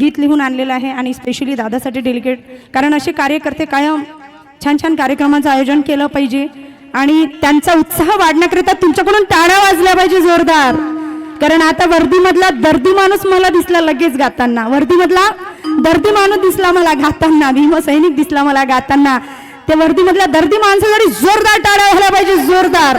गीत लिहून आणलेलं आहे आणि स्पेशली दादासाठी डेलिकेट कारण असे कार्यकर्ते कायम छान छान कार्यक्रमाचं आयोजन केलं पाहिजे. आणि त्यांचा उत्साह वाढण्याकरिता तुमच्याकडून टाळ्या वाजल्या पाहिजे जोरदार. कारण आता वर्दीमधला दर्दी माणूस मला दिसला लगेच गाताना. वर्दीमधला दर्दी माणूस दिसला मला गाताना. भीमसैनिक दिसला मला गाताना. त्या वर्दीमधल्या दर्दी माणसासाठी जोरदार टाळ्या व्हायला पाहिजे जोरदार.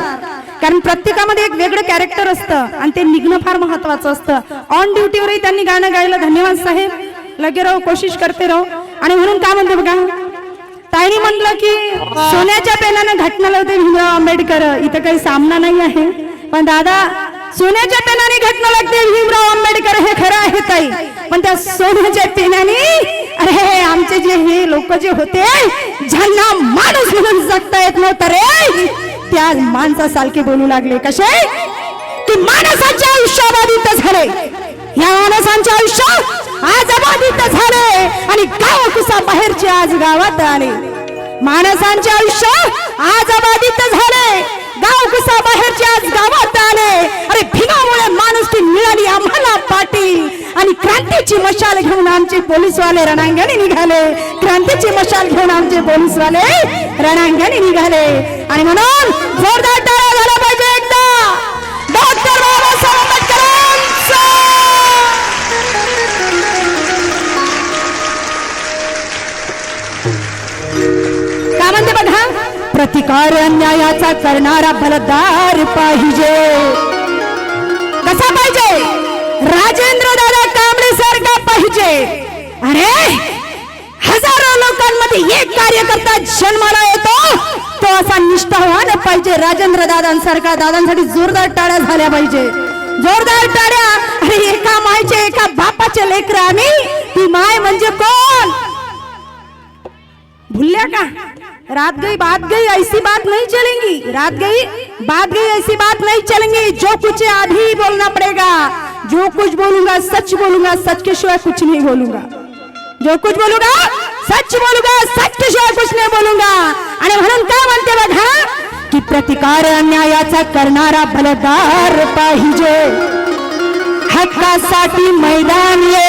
कारण प्रत्येकामध्ये एक वेगळं कॅरेक्टर असतं आणि ते निघणं फार महत्वाचं असतं. ऑन ड्युटीवरही त्यांनी गाणं गायलं. धन्यवाद साहेब. लगे राहू कोशिश करते राहू. आणि म्हणून काय म्हणते बघा ताईने म्हटलं की सोन्याच्या पेनानं घटना लावते भीमराव आंबेडकर. इथं काही सामना नाही आहे. पण दादा सोन्याच्या पेनाने घटना लागते भीमराव आंबेडकर. हे खरं आहे ताई. पण त्या सोन्याच्या पेनाने अरे आमचे जे हे लोक जे होते ज्यांना माणूस म्हणून जगता येत नव्हतं रे. त्या माणसासारखे बोलू लागले. कसे? की माणसाच्या आयुष्याबाधित झाले. या माणसांच्या आयुष्य आज अबाधित झाले. आणि गाव कुसा बाहेरचे आज गावात आले. माणसांचे आयुष्य आज अबाधित झाले. गाव कुसा बाहेरचे आज गावात आले. अरे भिनामुळे माणुसकी मिळाली आम्हाला पाटील. आणि क्रांतीची मशाल घेऊन आमचे पोलीसवाले रणांगणी निघाले. क्रांतीची मशाल घेऊन आमचे पोलीसवाले रणांगणी निघाले. आणि म्हणून जोरदार टाळा झाला पाहिजे एकदा. डॉक्टर बाबासाहेब आंबेडकरांचा! काय म्हणते बघा? प्रतिकार अन्यायाचा करणारा बलदार पाहिजे. कसा पाहिजे? राजेंद्र दादा कांबळे सारखा पाहिजे. अरे! हजारो लोकांमध्ये एक कार्यकर्ता जन्माला येतो. तो असा निष्ठावान पाहिजे. राजेंद्र दादांसारखा दादांसाठी जोरदार टाळ्या झाल्या पाहिजे. जोरदार टाळ्या. अरे एका मायचे एका बापाचे लेकर आम्ही. ती माय म्हणजे कोण? भुलल्या का? रात गई बात गई ऐसी बात नहीं चलेंगी. रात गई बात गई ऐसी बात नहीं चलेंगी. जो कुछ है अभी बोलना पड़ेगा. जो कुछ बोलूंगा सच बोलूंगा सच के सिवाय कुछ नहीं बोलूंगा. जो कुछ बोलूंगा सच बोलूंगा सच के शिवाय कुछ नाही बोलूंगा. आणि म्हणून काय म्हणते बघा की प्रतिकार अन्यायाचा करणारा बलदार पाहिजे. हक्कासाठी मैदान ये.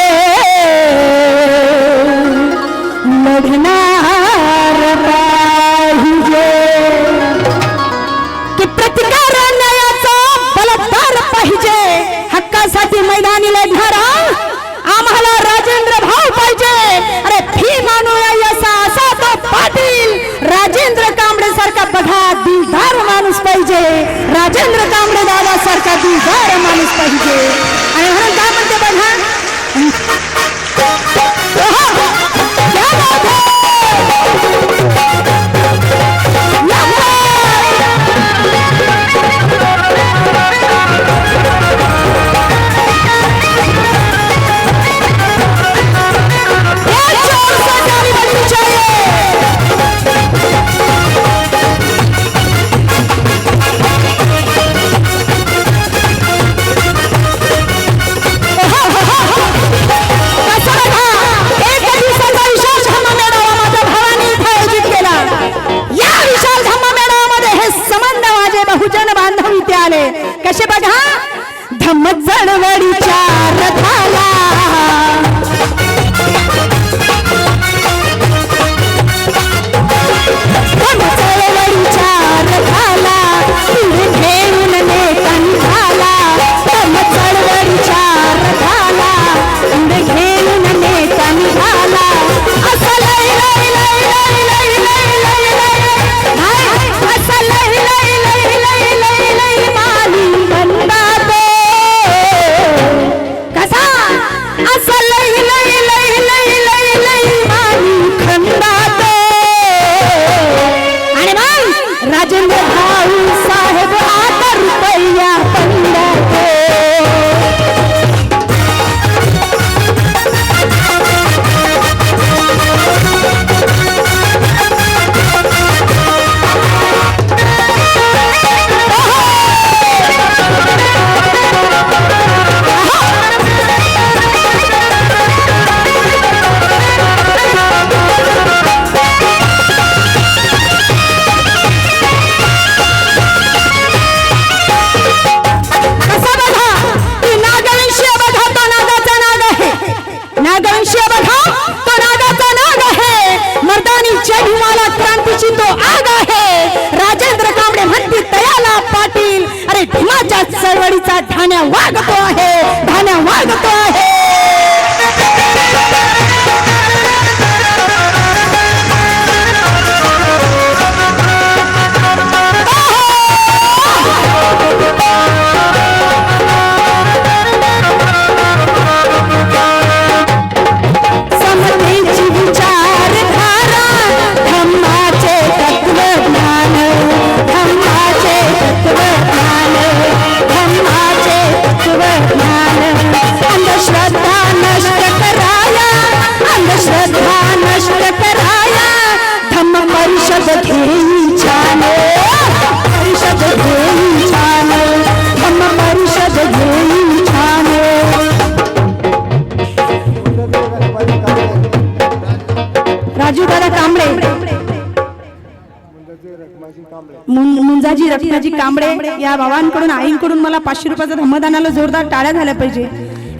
मुंजाजी कांबळे या भावांकडून आईंकडून मला पाचशे रुपयाचं धम्मदानाला जोरदार टाळ्या झाल्या पाहिजे.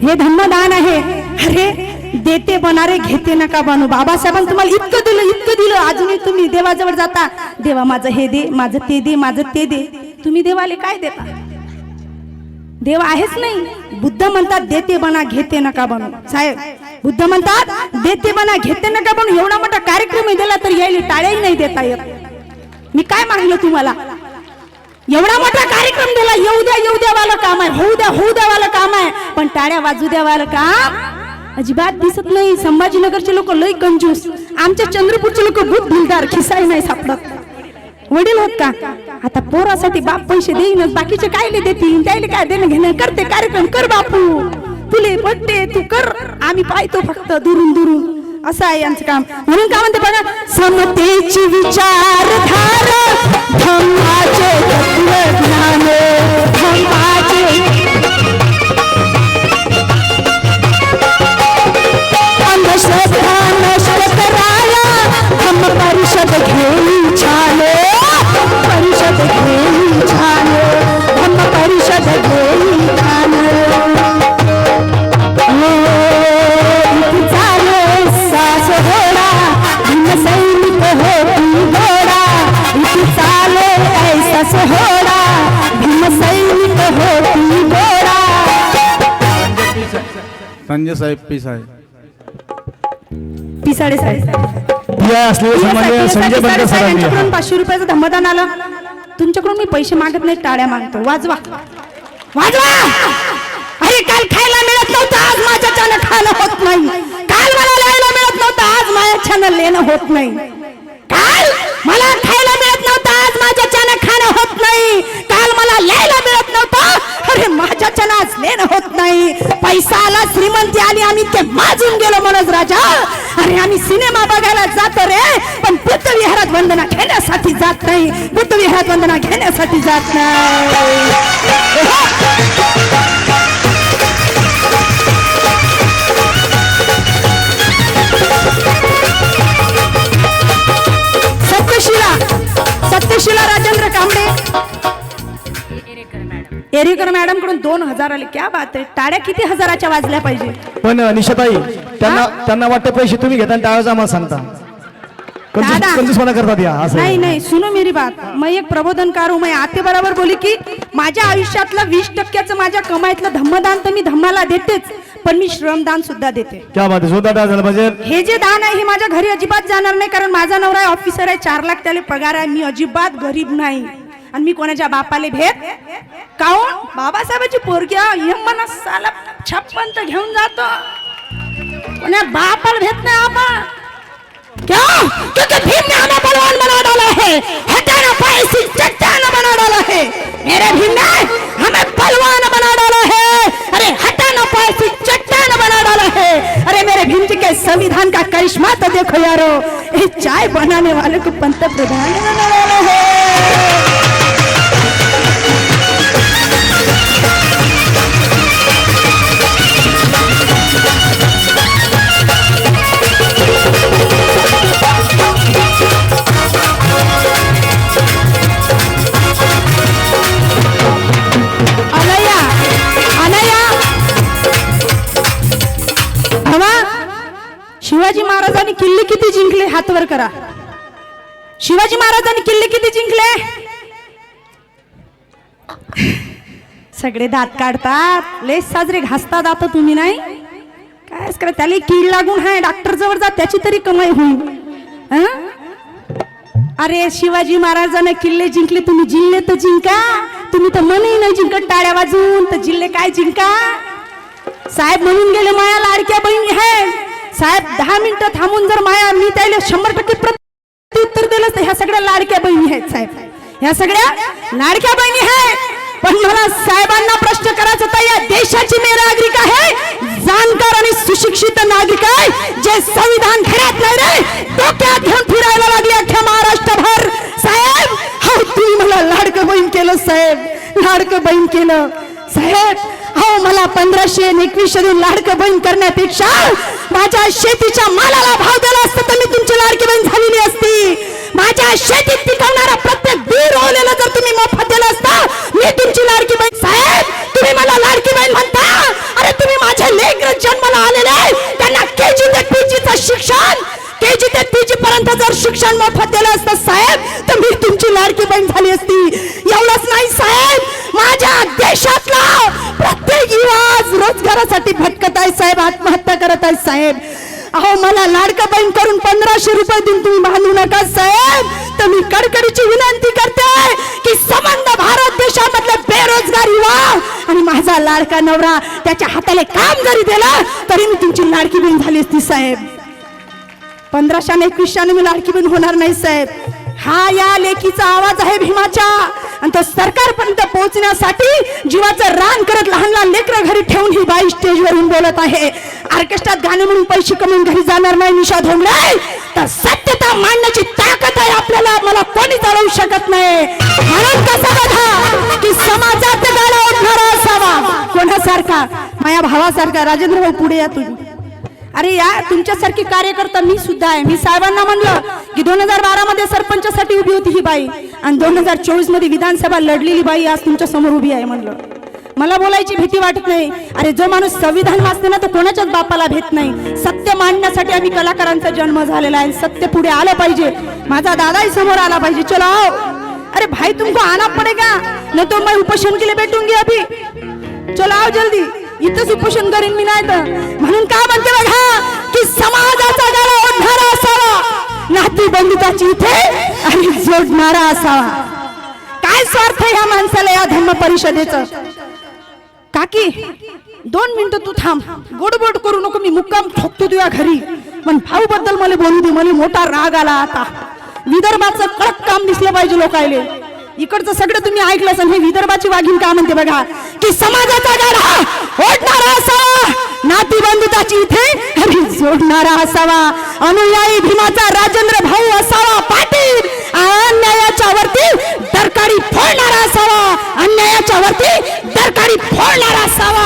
हे धम्मदान आहे. अरे देते बनारे घेते नका बनू. बाबासाहेबांनी तुम्हाला इतकं दिलं इतकं दिलं. अजूनही तुम्ही देवाजवळ जाता. देवा माझं हे दे माझं ते दे माझं ते दे. तुम्ही देवाले काय देता? देव आहेच नाही. बुद्ध म्हणतात देते बना घेते नका बनू. साहेब बुद्ध म्हणतात देते बना घेते नका बनू. एवढा मोठा कार्यक्रम दिला तर यायला टाळ्याही नाही देता येत. मी काय मागलं तुम्हाला? एवढा मोठा कार्यक्रम दिला येऊ द्या येऊ द्यावाला काम आहे होऊ द्या होऊ द्यावाला काम आहे पण टाळ्या वाजू द्यावाला काम अजिबात दिसत नाही. संभाजीनगरचे लोक लय कंजूस. आमच्या चंद्रपूरचे लोक भूत भिलदार खिसाई नाही सापडत. वडील होत का? आता पोरासाठी बाप पैसे देईनच बाकीचे काय देतील? त्याला काय देणं घेणं? करते कार्यक्रम कर बापू. तुले पडते तू कर. आम्ही पाहतो फक्त दुरून दुरून. असं आहे यांचं काम. म्हणून काय म्हणते बघा समतेची विचारधारा धम्माचे तत्वज्ञान धम्माचे. अंधश्रद्धा नष्ट कराया हम परिषद घेई छान परिषद घेई छान हम परिषद घेई साहेब पी साहेब. पिसाडे साहेब. या असलेले सन्मान्य संजय बनकर सरांनी यांच्याकडून पाचशे रुपयाचं धम्मदान आलं. तुमच्याकडून मी पैसे मागत नाही टाळ्या मागतो. वाजवा. वाजवा! अरे काल खायला मिळत नव्हतं आज माझ्याच्यानं खाणं होत नाही. काल मला लिहायला मिळत नव्हतं आज माझ्याच्यानं लेणं होत नाही. काल मला खायला आम्ही सिनेमा बघायला जातो रे पण बुद्ध विहारात वंदना घेण्यासाठी जात नाही. बुद्ध विहारात वंदना घेण्यासाठी जात नाही. एरेकर मॅडमकडून दोन हजार आले. क्या बात आहे. टाळ्या किती हजाराच्या वाजल्या पाहिजे? पण निशाताई त्यांना त्यांना वाटतं पैसे तुम्ही घेता आणि टाळायचं आम्हाला सांगता. कंजूस दादा. कंजूसपणा करतात या असं नहीं नहीं सुनो मेरी बात. मैं एक प्रबोधनकार हूँ मैं आते बरोबर बोली की माझ्या आयुष्यातलं वीस टक्क्याचं माझ्या कमाईतलं धम्मदान तर मी धम्माला देतेच पण मी श्रमदान सुद्धा देते. क्या बात आहे. जोरदार टाळ्या झालं पाहिजे हे जे दान आहे हे माझ्या घरी अजिबात जाणार नाही कारण माझा नवरा ऑफिसर आहे चार लाख त्याला पगार आहे मी अजिबात गरीब नाही. आणि मी कोणाच्या बापाले भेट? काऊन? बाबासाहेबाची पोरगी आहे, हे म्हणा साला छप्पन तर घेऊन जातो. कोण्या बापाला भेट नाही आपण? क्यों? क्योंकि भीम ने हमें बलवान बना डाला है हटाना पैसी चट्टान बना डाला है मेरे भीम ने हमें बलवान बना डाला है अरे हटाना पैसी चट्टान बना डाला है अरे मेरे भीम जी के संविधान का करिश्मा तो देखो यारो. ये चाय बनाने वाले को पंत प्रधान बना डाला शिवाजी महाराजांनी किल्ले किती जिंकले? हातवर करा. शिवाजी महाराजांनी किल्ले किती जिंकले? सगळे दात काढतात. लेस साजरे घासतात आता तुम्ही नाही? काय करा त्याला कीड लागून हाय डॉक्टर जवळ जा त्याची तरी कमाई होईल अरे शिवाजी महाराजांना किल्ले जिंकले तुम्ही जिल्हे तर जिंका. तुम्ही तर मनही नाही जिंकत टाळ्या वाजवून तर जिल्हे काय जिंका? साहेब म्हणून गेले माया लाडक्या बहीण हे साहेब दहा मिनिटं थांबून जर माया मी त्याला शंभर टक्के प्रत्युत्तर दिलं तर ह्या सगळ्या लाडक्या बहिणी आहेत साहेब. ह्या सगळ्या लाडक्या बहिणी आहेत. पण मला साहेबांना प्रश्न करायचा होता या देशाची मी नागरिक आहे जाणकार आणि सुशिक्षित नागरिक आहे जे संविधान घरात नाही रे. डोक्यात घेऊन फिरायला लागले अख्ख्या महाराष्ट्रभर. साहेब हो तुम्ही मला लाडकं बहीण केलं साहेब. लाडकं बहीण केलं. साहेब हो मला पंधराशे आणि एकवीसशे देऊन लाडकं बहीण करण्यापेक्षा माझ्या शेतीच्या मालाला भाव दिला असता तर मी तुमची लाडकी बहीण झालेली असती. माझ्या शेतीत पिकवणारा प्रत्येक बी रोवलेला जर तुम्ही मोफत दिला असता मी तुमची लाडकी बहीण साहेब तुम्ही मला लाडकी बहीण म्हणता. अरे तुम्ही माझे लेकर जन्माला आलेले आहे. त्यांना केजी ते पीजीचं शिक्षण केजी ते पीजी पर्यंत जर शिक्षण मोफत दिलं असतं साहेब तर मी तुमची लाडकी बहीण झाली असती. एवढंच नाही साहेब माझ्या देशातला प्रत्येक युवा आज रोजगारासाठी भटकत आहे साहेब आत्महत्या करत आहे साहेब. अहो मला लाडका बहीण करून पंधराशे रुपये देऊन तुम्ही बांधू नका साहेब. तर मी कडकडीची विनंती करते की संबंध भारत देशामधले बेरोजगार युवा आणि माझा लाडका नवरा त्याच्या हाताला काम जरी दिला तरी मी तुमची लाडकी बहीण झाली असती साहेब. पंधराशे आणि एकवीसशे मी लाडकी बहीण होणार नाही साहेब. हा या लेखीचा आवाज आहे भीमाच्या. आणि तो सरकारपर्यंत पोहोचण्यासाठी जीवाचं रान करत लहान लहान लेकरं घरी ठेवून ही बाई स्टेजवरून बोलत आहे. ऑर्केस्ट्रात गाणे म्हणून पैसे कमवून घरी जाणार नाही निशा धोंगडे. तर सत्यता मांडण्याची ताकद आहे आपल्याला. मला कोणी चालवू शकत नाही. म्हणून कसा बघा की समाजात गाडा उठणारा असावा. कोणासारखा? माझ्या भावासारखा. राजेंद्र भाऊ पुढे या तुम्ही. अरे या तुमच्यासारखी कार्यकर्ता मी सुद्धा आहे. मी साहेबांना म्हणलं की दोन हजार बारा मध्ये सरपंचासाठी उभी होती ही बाई. आणि दोन हजार चोवीसमध्ये विधानसभा लढलेली बाई आज तुमच्यासमोर उभी आहे म्हणलं. मला बोलायची भीती वाटत नाही. अरे जो माणूस संविधान वाचते ना तो कोणाच्याच बापाला भेट नाही. सत्य मांडण्यासाठी आम्ही कलाकारांचा जन्म झालेला आहे. सत्य पुढे आलं पाहिजे. माझा दादाही समोर आला पाहिजे. चलो हो. आओ अरे भाई तुमको आना पडेगा. न तो मैं उपोषण के लिए बैठूंगी अभी. चलो हो आओ जल्दी. इथंच उपोषण करीन मी नाही तर. म्हणून काय म्हणते बघा की समाजाचा गाडा ओढणारा असावा. नाती बंधुताची इथे आणि जोडणारा असावा. काय स्वार्थ आहे माणसाला या धर्म परिषदेचं? काकी दोन मिनिटं तू थांब. गोड गोड करू नको मी मुक्काम ठोकतो तुझ्या घरी. पण भाऊ बद्दल मला बोलू दे मला मोठा राग आला आता. विदर्भाचं कडक काम दिसलं पाहिजे लोकायले. इकडचं सगळं तुम्ही ऐकलं असेल हे विदर्भाची वाघीण का म्हणते बघा? की समाजाचा गाडा ओढणारा असावा. नाती बंधुताची इथे जोडणारा असावा. अनुयायी भीमाचा राजेंद्र भाऊ असावा. पाटील अन्यायाच्या वरती दरकारी फोडणारा असावा. अन्यायाच्या वरती दरकारी फोडणारा असावा.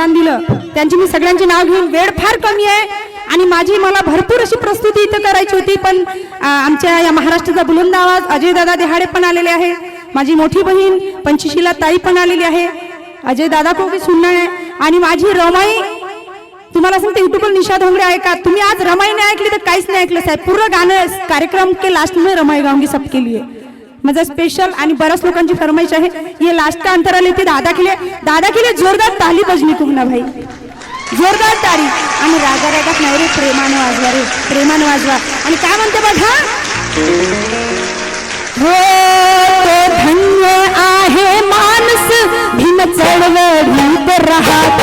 इथं दिलं. त्यांची मी सगळ्यांची नाव घेऊन वेळ फार कमी आहे. आणि माझी मला भरपूर अशी प्रस्तुती इथं करायची होती पण आमच्या या महाराष्ट्राचा बुलंद आवाज अजय दादा देहाडे पण आलेले आहे. माझी मोठी बहीण पंचशीला ताई पण आलेली आहे. अजय दादा को भी आहे. आणि माझी रमाई तुम्हाला सांगते युट्यूबवर निशा धोंगडे आहे का? तुम्ही आज रमाई नाही ऐकली तर काहीच नाही ऐकलं साहेब. पूर्ण गाणं कार्यक्रम के लास्ट में रमाई गाऊंगी सबके लिए. माझा स्पेशल आणि बऱ्याच लोकांची फरमाईश आहे. हे लास्ट अंतराला अंतराल येते दादा किले दादा किले जोरदार ताली बजनी तुमना भाई. जोरदार ताली आणि राजा रागात नाही रे प्रेमानं वाजवा रे प्रेमानं वाजवा. आणि काय म्हणते बघा हो? धन्य आहे माणस. भीम चळवळीत राहत.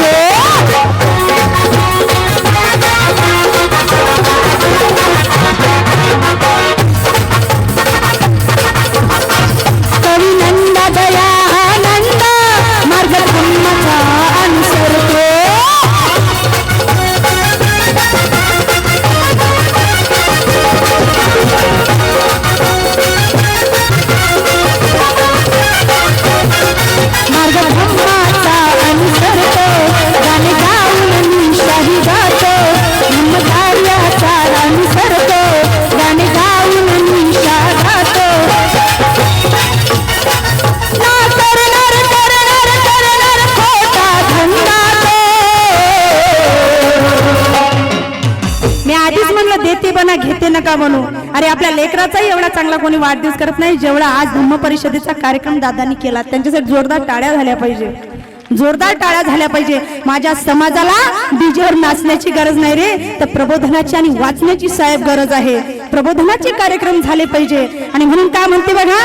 लेकराचाही एवढा चांगला कोणी वाढदिवस करत नाही जेवढा आज धम्म परिषदेचा कार्यक्रम दादांनी केला. त्यांच्यासाठी जोरदार टाळ्या झाल्या पाहिजे. जोरदार टाळ्या झाल्या पाहिजे. माझ्या समाजाला डीजेवर नाचण्याची गरज नाही रे. तर प्रबोधनाची आणि वाचण्याची साहेब गरज आहे. प्रबोधनाचे कार्यक्रम झाले पाहिजे. आणि म्हणून काय म्हणते बघा?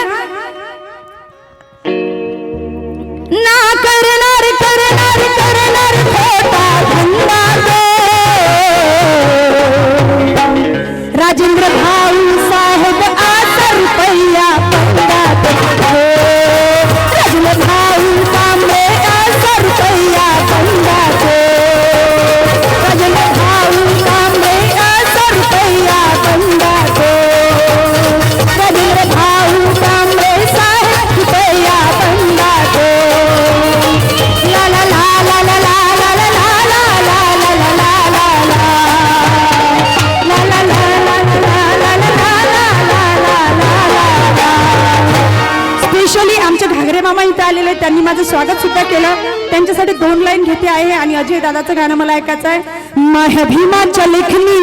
आलेले आहेत. त्यांनी माझं स्वागत सुद्धा केलं. त्यांच्यासाठी दोन लाईन घेते आहे आणि अजय दादाचं गाणं मला ऐकायचं आहे. मह भीमाच्या लेखनी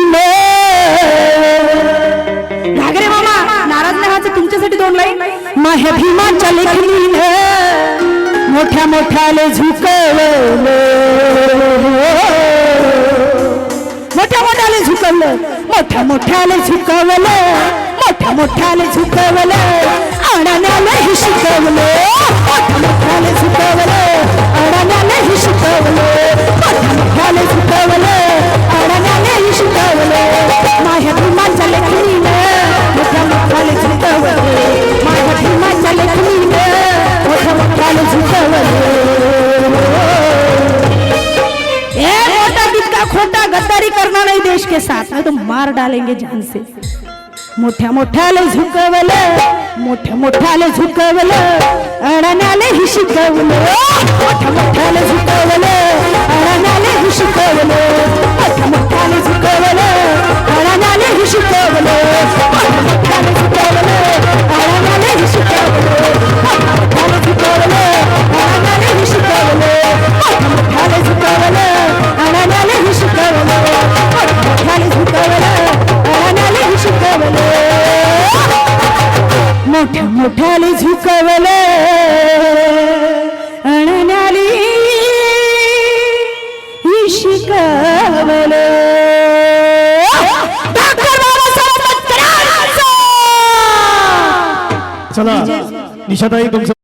घागरे मामा नाराज नाही तुमच्यासाठी दोन लाईन. मह भीमाच्या लेखनी मोठ्या मोठ्याले झुकवलं. मोठ्या मोठ्याले झुकवलं. मोठ्या मोठ्याले झुकवलं. मोठ्या मोठ्याले झुकवलं. अडाण्यालाही शिकवलं. मोठ्या मोठ्याले झुकवलं अडाण्यालाही शिकवलं. मोठ्या मोठ्याले झुकवलं अडाण्यालाही शिकवलं. माझ्या भीमाच्या लेखनीनं मोठ्या मोठ्याने झुकवलं माझ्या भीमाच्या लेखनीनं मोठ्या मोठ्याने झुकवलं ए मोटा कितना खोटा गद्दारी करना नहीं देश के साथ. तो मार डालेंगे जान से मोठ्या मोठ्याला झुकवले. मोठ्या मोठ्याला झुकवलं अडण्याले ही शिकवलं. tchau daí, vamos